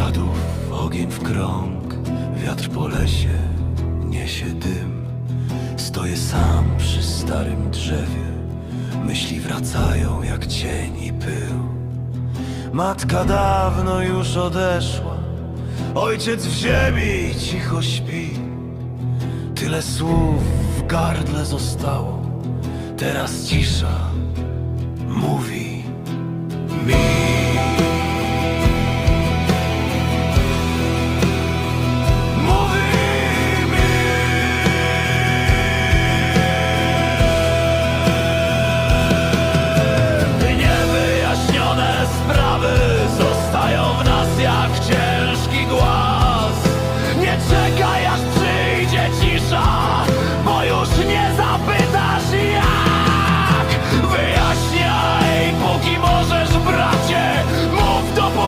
sąsiadów ogień w krąg, wiatr po lesie niesie dym. Stoję sam przy starym drzewie, myśli wracają jak cień i pył. Matka dawno już odeszła, ojciec w ziemi cicho śpi. Tyle słów w gardle zostało, teraz cisza.